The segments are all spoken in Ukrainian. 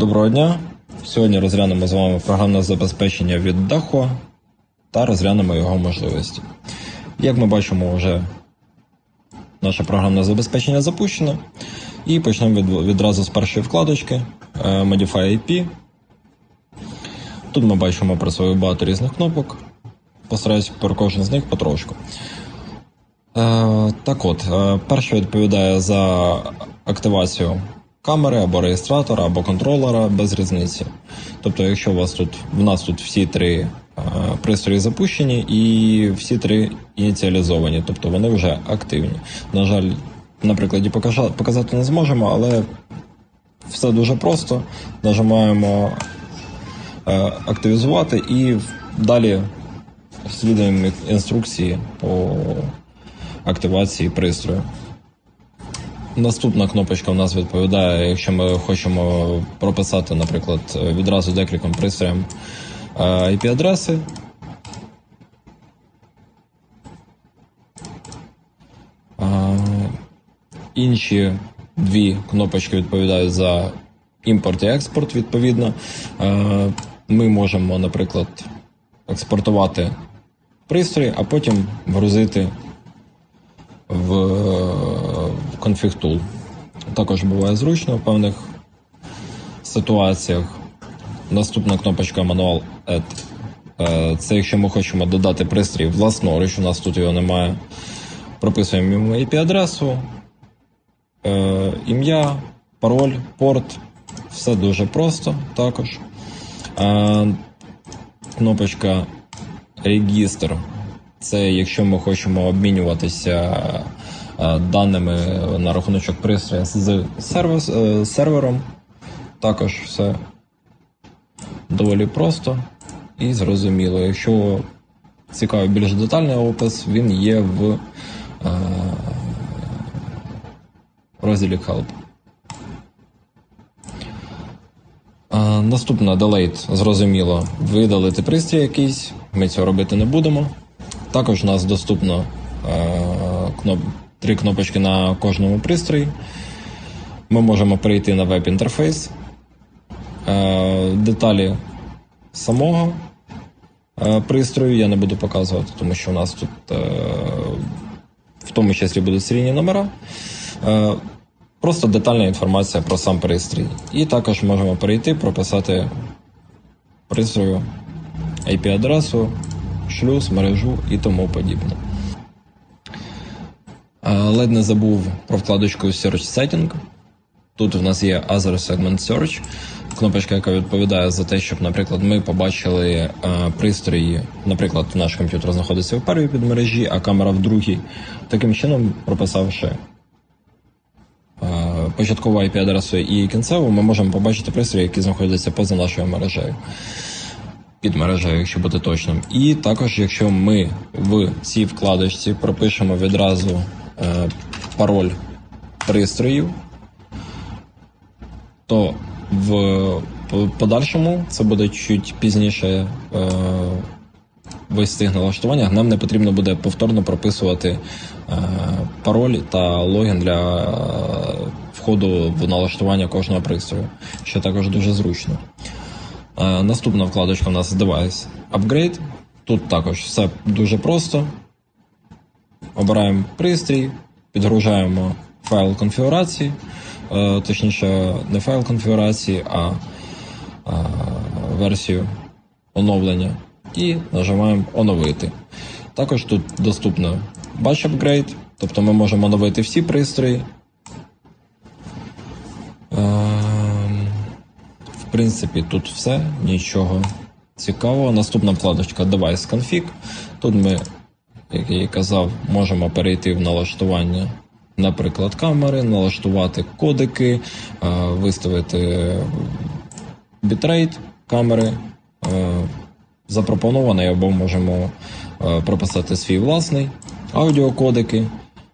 Доброго дня. Сьогодні розглянемо з вами програмне забезпечення від Dahua та розглянемо його можливості. Як ми бачимо, вже наше програмне забезпечення запущено. І почнемо від, відразу з першої вкладочки е, Modify IP. Тут ми бачимо про свою багато різних кнопок. Постараюсь про кожен з них потрошку. Е, так от, е, перше відповідає за активацію камери або реєстратора, або контролера без різниці. Тобто, якщо у вас тут в нас тут всі три е, пристрої запущені і всі три ініціалізовані, тобто вони вже активні. На жаль, на прикладі показати не зможемо, але все дуже просто. Нажимаємо е, активізувати і далі слідуємо інструкції по активації пристрою. Наступна кнопочка у нас відповідає, якщо ми хочемо прописати, наприклад, відразу декільком пристроям е, IP-адреси. Е, Інші дві кнопочки відповідають за імпорт і експорт, відповідно. Е, Ми можемо, наприклад, експортувати пристрій, а потім вгрузити в tool. Також буває зручно в певних ситуаціях. Наступна кнопочка Manual Add. Е, Це якщо ми хочемо додати пристрій власноруч, у нас тут його немає. Прописуємо йому IP-адресу, е, ім'я, пароль, порт. Все дуже просто також. Е, Кнопочка Регістр. Це якщо ми хочемо обмінюватися е, даними на рахуночок пристроя з сервіс, е, сервером. Також все доволі просто і зрозуміло. Якщо цікавий більш детальний опис, він є в е, розділі Help. Наступна Delete, зрозуміло, видалити пристрій якийсь, ми цього робити не будемо. Також у нас доступно е, кноп, три кнопочки на кожному пристрої. Ми можемо перейти на веб-інтерфейс, е, деталі самого е, пристрою я не буду показувати, тому що у нас тут в тому числі будуть серійні номера. Просто детальна інформація про сам пристрій. І також можемо перейти, прописати пристрою IP-адресу, шлюз, мережу і тому подібне. Ледь не забув про вкладочку Search Setting. Тут в нас є Other Segment Search, кнопочка, яка відповідає за те, щоб, наприклад, ми побачили пристрої, наприклад, наш комп'ютер знаходиться в першій підмережі, а камера в другій. Таким чином, прописавши початкову IP-адресу і кінцеву, ми можемо побачити пристрої, які знаходяться поза нашою мережею. Під мережею, якщо бути точним. І також, якщо ми в цій вкладочці пропишемо відразу е, пароль пристроїв, то в по- подальшому це буде чуть пізніше е, весь цих налаштуваннях. Нам не потрібно буде повторно прописувати е, пароль та логін для е, входу в налаштування кожного пристрою, що також дуже зручно. Е, Наступна вкладочка у нас Device Upgrade. Тут також все дуже просто. Обираємо пристрій, підгружаємо файл конфігурації, е, точніше, не файл конфігурації, а е, версію оновлення. І нажимаємо оновити. Також тут доступно Batch Upgrade, тобто ми можемо оновити всі пристрої. Принципі, тут все, нічого цікавого. Наступна вкладочка Device Config. Тут ми, як я і казав, можемо перейти в налаштування, наприклад, камери, налаштувати кодики, е, виставити бітрейт камери. е, Запропонований або можемо е, прописати свій власний аудіокодики,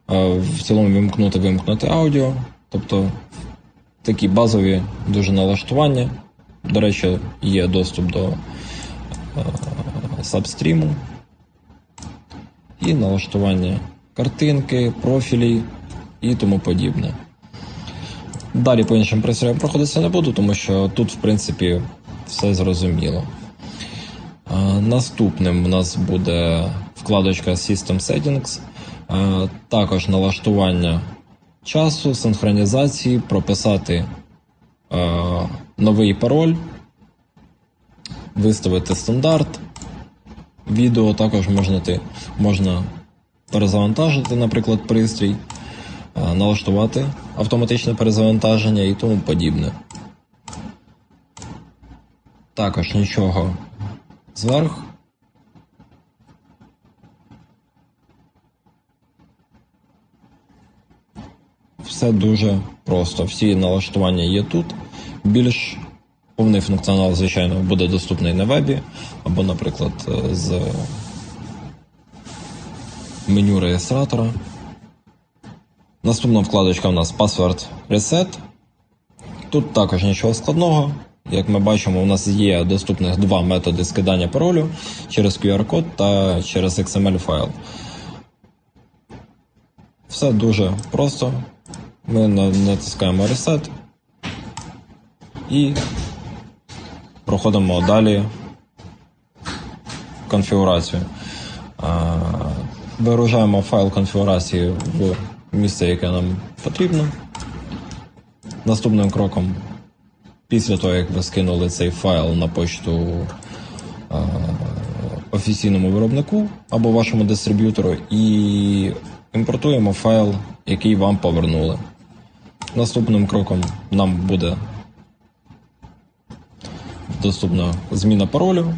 в цілому вимкнути вимкнути аудіо, тобто такі базові дуже налаштування. До речі, є доступ до е, сабстріму і налаштування картинки, профілі і тому подібне. Далі по іншим пристроям проходитися не буду, тому що тут, в принципі, все зрозуміло. Наступним у нас буде вкладочка System Settings, також налаштування часу, синхронізації, прописати новий пароль, виставити стандарт. Відео також можна, можна перезавантажити, наприклад, пристрій, налаштувати автоматичне перезавантаження і тому подібне. Також нічого зверх. Все дуже просто. Всі налаштування є тут. Більш повний функціонал, звичайно, буде доступний на вебі, або, наприклад, е, з меню реєстратора. Наступна вкладочка у нас Password Reset. Тут також нічого складного. Як ми бачимо, у нас є доступних два методи скидання паролю через QR-код та через XML файл. Все дуже просто. Ми натискаємо Reset і проходимо далі конфігурацію. Вигружаємо файл конфігурації в місце, яке нам потрібно. Наступним кроком після того, як ви скинули цей файл на почту офіційному виробнику або вашому дистриб'ютору, і імпортуємо файл, який вам повернули. Наступним кроком нам буде доступна зміна паролю.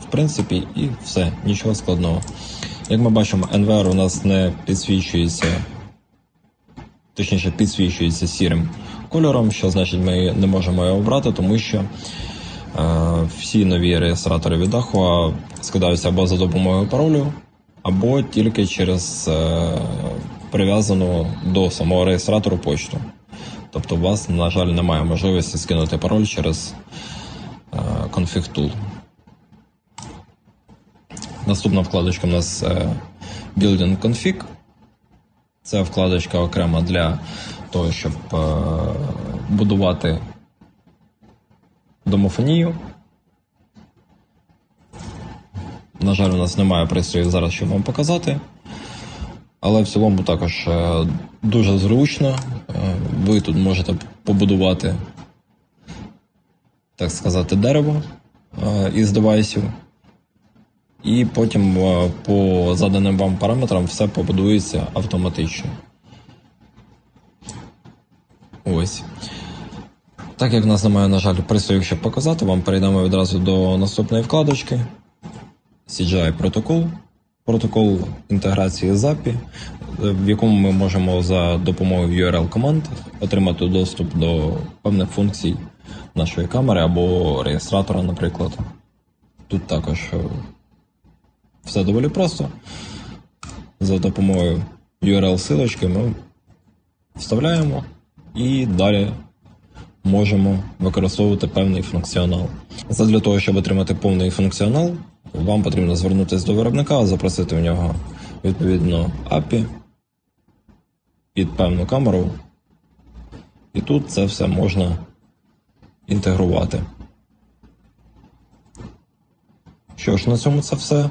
В принципі, і все, нічого складного. Як ми бачимо, NVR у нас не підсвічується точніше підсвічується сірим кольором, що значить ми не можемо його обрати, тому що е, всі нові реєстратори від Ahua скидаються або за допомогою паролю, або тільки через е, прив'язану до самого реєстратору почту. Тобто у вас, на жаль, немає можливості скинути пароль через е, config tool. Наступна вкладочка у нас е, Building Config. Це вкладочка окрема для того, щоб е, будувати домофонію. На жаль, у нас немає пристроїв зараз, щоб вам показати. Але в цілому також е, дуже зручно. Е, ви тут можете побудувати, так сказати, дерево е, із девайсів. І потім е, по заданим вам параметрам все побудується автоматично. Ось. Так як в нас немає, на жаль, пристроїв, щоб показати, вам перейдемо відразу до наступної вкладочки. CGI протокол. Протокол інтеграції з API, в якому ми можемо за допомогою URL команд отримати доступ до певних функцій нашої камери або реєстратора, наприклад. Тут також е, все доволі просто. За допомогою URL-силочки ми вставляємо і далі можемо використовувати певний функціонал. Задля того, щоб отримати повний функціонал, вам потрібно звернутися до виробника, запросити в нього відповідно API під певну камеру. І тут це все можна інтегрувати. Що ж, на цьому це все.